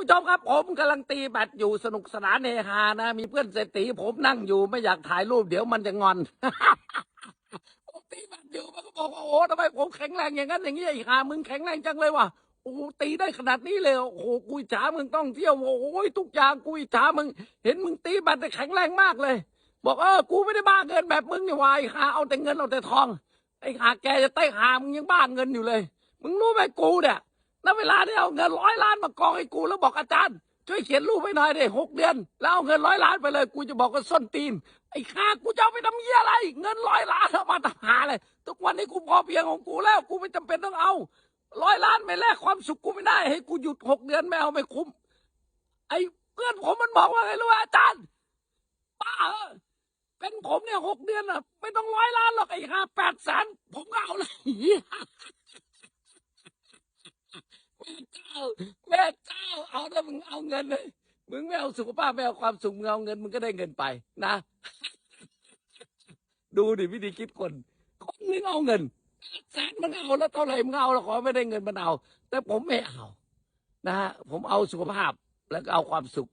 ผู้ชมครับ ผมกำลังตีแบตอยู่สนุกสนานเฮฮานะ มีเพื่อนเศรษฐีผมนั่งอยู่ไม่อยากถ่ายรูปเดี๋ยวมันจะงอนผมตีแบตอยู่มันก็บอกว่าโอ้ทำไมผมแข็งแรงอย่างนั้นอย่างนี้ไอ้ห่ามึงแข็งแรงจังเลยว่ะโอ้ตีได้ขนาดนี้เลยโอ้โหกูอิจฉามึงต้องเที่ยวโอ้โหทุกอย่างกูอิจฉามึง เห็นมึงตีแบตแข็งแรงมากเลย บอกเออกูไม่ได้บ้าเงินแบบมึงนี่วายห่าเอาแต่เงินเอาแต่ทองไอ้ห่าแกจะไต้หามึงยังบ้าเงินอยู่เลย มึงรู้ไหมกูเนี่ย ณเวลาที่เอาเงินร้อยล้านมากองให้กูแล้วบอกอาจารย์ ช่วยเขียนรูปให้หน่อยดิหกเดือน แล้วเอาเงินร้อยล้านไปเลยกูจะบอกว่าส้นตีน ไอ้ข้ากูจะเอาไปทำเยี่ยอะไร เงินร้อยล้านเอามาทำหาเลยทุกวันนี้กูพอเพียงของกูแล้วกูไม่จำเป็นต้องเอาร้อยล้านไม่แลกความสุขกูไม่ได้ ให้กูหยุดหกเดือนไม่เอาไม่คุ้ม ไอ้เพื่อนผมมันบอกว่าไงรู้ไหมอาจารย์ป้าเออเป็นผมเนี่ยหกเดือนอะ ไม่ต้องร้อยล้านหรอกไอ้ห้าแปดแสนผมก็เอาเลย แม่เจ้าเอาแล้วมึงเอาเงินเลยมึงไม่เอาสุขภาพไม่เอาความสุขมึงเอาเงินมึงก็ได้เงินไปนะ ดูดิวิธีคิดคนคนนึงเอาเงินแสนมันเอาแล้วเท่าไหร่มึงเอาแล้วขอไม่ได้เงินมันเอา แต่ผมไม่เอา นะฮะผมเอาสุขภาพแล้วก็เอาความสุข